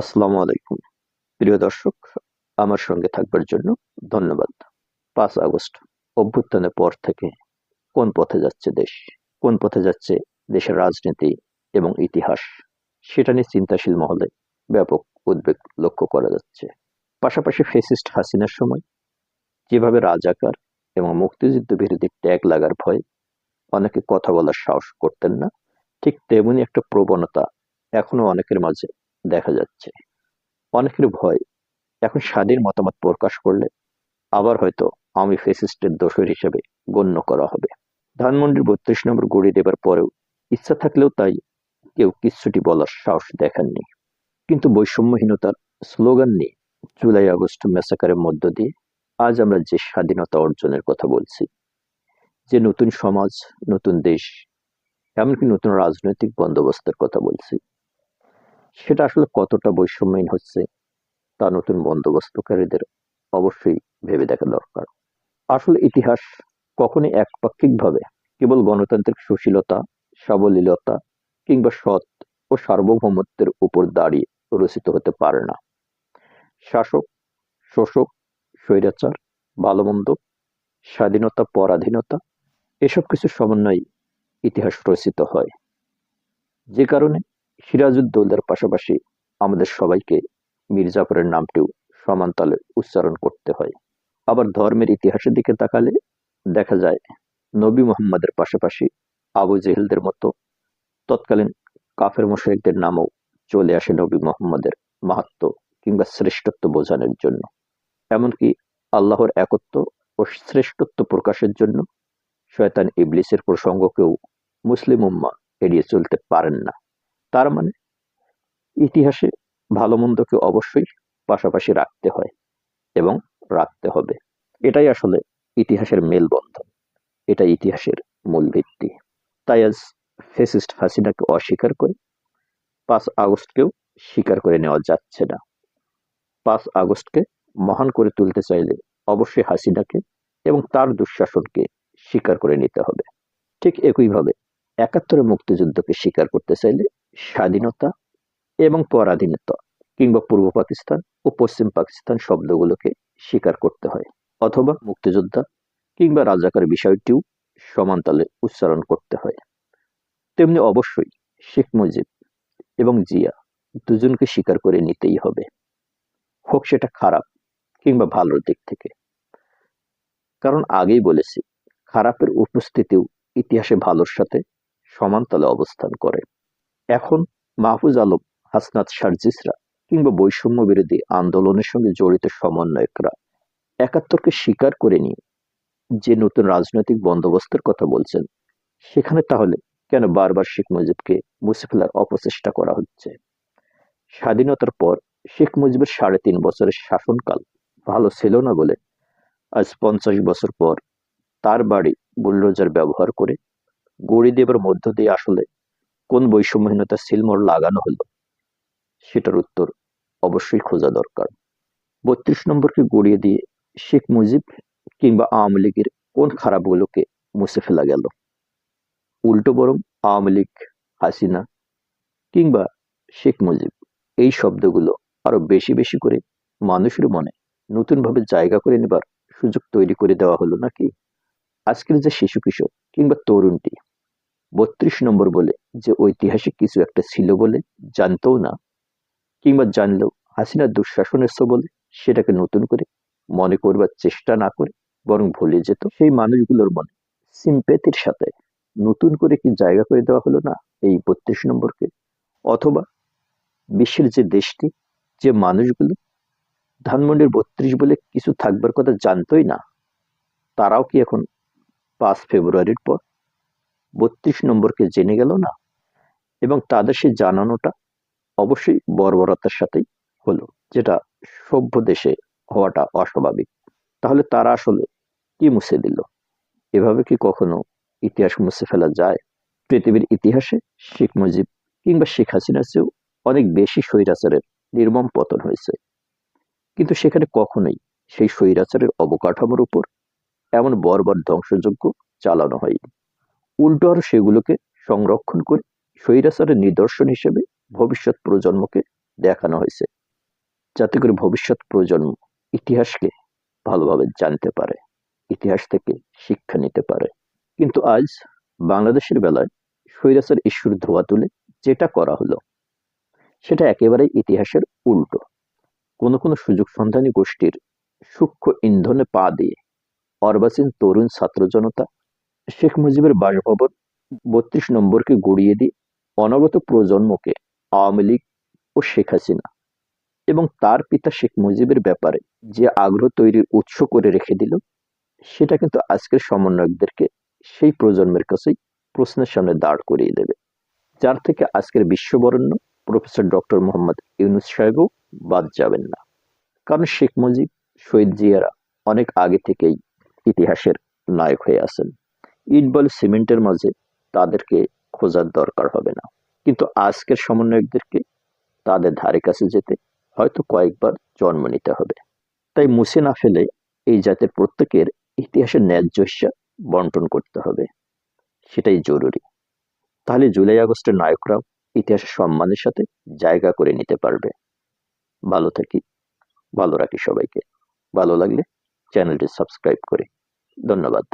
আসসালামু আলাইকুম। প্রিয় দর্শক, আমার সঙ্গে থাকবার জন্য ধন্যবাদ। পাঁচ আগস্ট, অভ্যুত্থানের পর থেকে কোন পথে যাচ্ছে দেশ? কোন পথে যাচ্ছে দেশের রাজনীতি এবং ইতিহাস? সেটা নিয়ে চিন্তাশীল মহলে ব্যাপক উদ্বেগ লক্ষ্য করা যাচ্ছে। পাশাপাশি ফেসিস্ট হাসিনার সময় যেভাবে রাজাকার এবং মুক্তিযুদ্ধ বিরোধী ট্যাগ লাগার ভয়ে অনেকে কথা বলার সাহস করতেন না, ঠিক তেমনি একটা প্রবণতা এখনও অনেকের মাঝে দেখা যাচ্ছে। অনেকের ভয়, এখন স্বাধীন মতামত প্রকাশ করলে আবার হয়তো আমি ফেসিস্টের দোষর হিসেবে গণ্য করা হবে। ধানমন্ডির বত্রিশ নম্বর গড়ি দেবার পরেও ইচ্ছা থাকলেও তাই কেউ কিচ্ছুটি বলার সাহস দেখাননি। কিন্তু বৈষম্যহীনতার স্লোগান নিয়ে জুলাই আগস্ট মেসাকারের মধ্য দিয়ে আজ আমরা যে স্বাধীনতা অর্জনের কথা বলছি, যে নতুন সমাজ, নতুন দেশ, এমনকি নতুন রাজনৈতিক বন্দোবস্তের কথা বলছি সেটা আসলে কতটা বৈষম্যহীন হচ্ছে তা নতুন বন্দোবস্তকারীদের অবশ্যই ভেবে দেখা দরকার। আসলে ইতিহাস কখনই একপাক্ষিকভাবে কেবল গণতান্ত্রিক সুশীলতা, সাবলীলতা কিংবা সৎ ও সার্বভৌমত্বের উপর দাঁড়িয়ে রচিত হতে পারে না। শাসক, শোষক, স্বৈরাচার ভালোমন্দ স্বাধীনতা, পরাধীনতা এসব কিছু সমন্বয়ে ইতিহাস রচিত হয়। যে কারণে সিরাজউদ্দৌলার পাশাপাশি আমাদের সবাইকে মির্জাফরের নামটিও সমানতালে উচ্চারণ করতে হয়। আবার ধর্মের ইতিহাসের দিকে তাকালে দেখা যায়, নবী মোহাম্মদের পাশাপাশি আবু জেহেলদের মতো তৎকালীন কাফের মোশারিকদের নামও চলে আসে নবী মোহাম্মদের মাহাত্ম কিংবা শ্রেষ্ঠত্ব বোঝানোর জন্য। এমনকি আল্লাহর একত্ব ও শ্রেষ্ঠত্ব প্রকাশের জন্য শয়তান ইবলিসের প্রসঙ্গকেও মুসলিম উম্মা এড়িয়ে চলতে পারেন না। তার মানে ইতিহাসে ভালো মন্দকে অবশ্যই পাশাপাশি রাখতে হয় এবং রাখতে হবে। এটাই আসলে ইতিহাসের মেলবন্ধন। এটা ইতিহাসের মূল ভিত্তি। তাই আজ ফেসিস্ট হাসিনাকে অস্বীকার করে পাঁচ আগস্টকেও স্বীকার করে নেওয়া যাচ্ছে না। পাঁচ আগস্টকে মহান করে তুলতে চাইলে অবশ্যই হাসিনাকে এবং তার দুঃশাসনকে স্বীকার করে নিতে হবে। ঠিক একইভাবে একাত্তরের মুক্তিযুদ্ধকে স্বীকার করতে চাইলে স্বাধীনতা এবং পরাধীনতা কিংবা পূর্ব পাকিস্তান ও পশ্চিম পাকিস্তান শব্দগুলোকে স্বীকার করতে হয় অথবা মুক্তিযোদ্ধা কিংবা রাজাকার বিষয়টিও সমানতালে উচ্চারণ করতে হয়। তেমনি অবশ্যই শেখ মুজিব এবং জিয়া দুজনকে স্বীকার করে নিতেই হবে। হোক সেটা খারাপ কিংবা ভালোর দিক থেকে। কারণ আগেই বলেছি, খারাপের উপস্থিতিও ইতিহাসে ভালোর সাথে সমানতলে অবস্থান করে। এখন মাহফুজ আলম, হাসনাত সার্জিসরা কিংবা বৈষম্য বিরোধী আন্দোলনের সঙ্গে জড়িত সমন্বয়করা একাত্তরকে স্বীকার করে নিয়ে যে নতুন রাজনৈতিক বন্দোবস্তের কথা বলছেন, সেখানে তাহলে কেন বারবার শেখ মুজিবকে মুছে ফেলার অপচেষ্টা করা হচ্ছে? স্বাধীনতার পর শেখ মুজিবের সাড়ে তিন বছরের শাসনকাল ভালো ছিল না বলে আজ পঞ্চাশ বছর পর তার বাড়ি বুলডোজার ব্যবহার করে গড়ি দেবার মধ্য দিয়ে আসলে কোন বৈষম্যহীনতা সিলমোর লাগানো হলো? সেটার উত্তর অবশ্যই খোঁজা দরকার। বত্রিশ নম্বরকে গড়িয়ে দিয়ে শেখ মুজিব কিংবা আওয়ামী লীগের কোন খারাপগুলোকে মুছে ফেলা গেল? উল্টো বরং আওয়ামী লীগ, হাসিনা কিংবা শেখ মুজিব, এই শব্দগুলো আরও বেশি বেশি করে মানুষের মনে নতুনভাবে জায়গা করে নেবার সুযোগ তৈরি করে দেওয়া হলো নাকি? আজকের যে শিশু কিশোর কিংবা তরুণটি বত্রিশ নম্বর বলে যে ঐতিহাসিক কিছু একটা ছিল বলে জানতেও না, কিংবা জানলেও হাসিনার দুঃশাসনের বলে সেটাকে নতুন করে মনে করবার চেষ্টা না করে বরং ভুলে যেত সেই মানুষগুলোর মনে। সিম্পেথির সাথে নতুন করে কি জায়গা করে দেওয়া হলো না এই বত্রিশ নম্বরকে? অথবা বিশ্বের যে দেশটি, যে মানুষগুলো, ধানমন্ডির বত্রিশ বলে কিছু থাকবার কথা জানতোই না, তারাও কি এখন পাঁচ ফেব্রুয়ারির পর বত্রিশ নম্বরকে জেনে গেল না? এবং তাদের সেই জানানোটা অবশ্যই বর্বরতার সাথেই হলো, যেটা সভ্য দেশে হওয়াটা অস্বাভাবিক। তাহলে তারা আসলে কি মুছে দিল? এভাবে কি কখনো ইতিহাস মুছে ফেলা যায়? পৃথিবীর ইতিহাসে শেখ মুজিব কিংবা শেখ হাসিনার চেয়েও অনেক বেশি স্বৈরাচারের নির্মম পতন হয়েছে। কিন্তু সেখানে কখনোই সেই স্বৈরাচারের অবকাঠামোর উপর এমন বর্বর ধ্বংসযজ্ঞ চালানো হয়নি। উল্টো আরও সেগুলোকে সংরক্ষণ করে স্বৈরাচারের নিদর্শন হিসেবে ভবিষ্যৎ প্রজন্মকে দেখানো হয়েছে, যাতে করে ভবিষ্যৎ প্রজন্ম ইতিহাসকে ভালোভাবে জানতে পারে, ইতিহাস থেকে শিক্ষা নিতে পারে। কিন্তু আজ বাংলাদেশের বেলায় স্বৈরাচার ইস্যুর ধোয়া তুলে যেটা করা হলো, সেটা একেবারেই ইতিহাসের উল্টো। কোনো কোনো সুযোগ সন্ধানী গোষ্ঠীর সূক্ষ্ম ইন্ধনে পা দিয়ে অর্বাচীন তরুণ ছাত্র জনতা শেখ মুজিবের বাসভবন বত্রিশ নম্বরকে গড়িয়ে দিয়ে অনাগত প্রজন্মকে আওয়ামী লীগ ও শেখ হাসিনা এবং তার পিতা শেখ মুজিবের ব্যাপারে যে আগ্রহ তৈরির উৎস করে রেখে দিল, সেটা কিন্তু আজকের সমন্বয়কদেরকে সেই প্রজন্মের কাছেই প্রশ্নের সামনে দাঁড় করিয়ে দেবে। যার থেকে আজকের বিশ্ববরণ্য প্রফেসর ডক্টর মোহাম্মদ ইউনুস সাহেবও বাদ যাবেন না। কারণ শেখ মুজিব, শহীদ জিয়ারা অনেক আগে থেকেই ইতিহাসের নায়ক হয়ে আছেন। ইট বল সিমেন্টের মাঝে তাদেরকে খোঁজার দরকার হবে না। কিন্তু আজকের সমন্বয়কদেরকে তাদের ধারে কাছে যেতে হয়তো কয়েকবার জন্ম নিতে হবে। তাই মুছে না ফেলে এই জাতের প্রত্যেকের ইতিহাসের ন্যায্য হিসা বন্টন করতে হবে। সেটাই জরুরি। তাহলে জুলাই আগস্টের নায়করাও ইতিহাসের সম্মানের সাথে জায়গা করে নিতে পারবে। ভালো থাকি, ভালো রাখি সবাইকে। ভালো লাগলে চ্যানেলটি সাবস্ক্রাইব করে। ধন্যবাদ।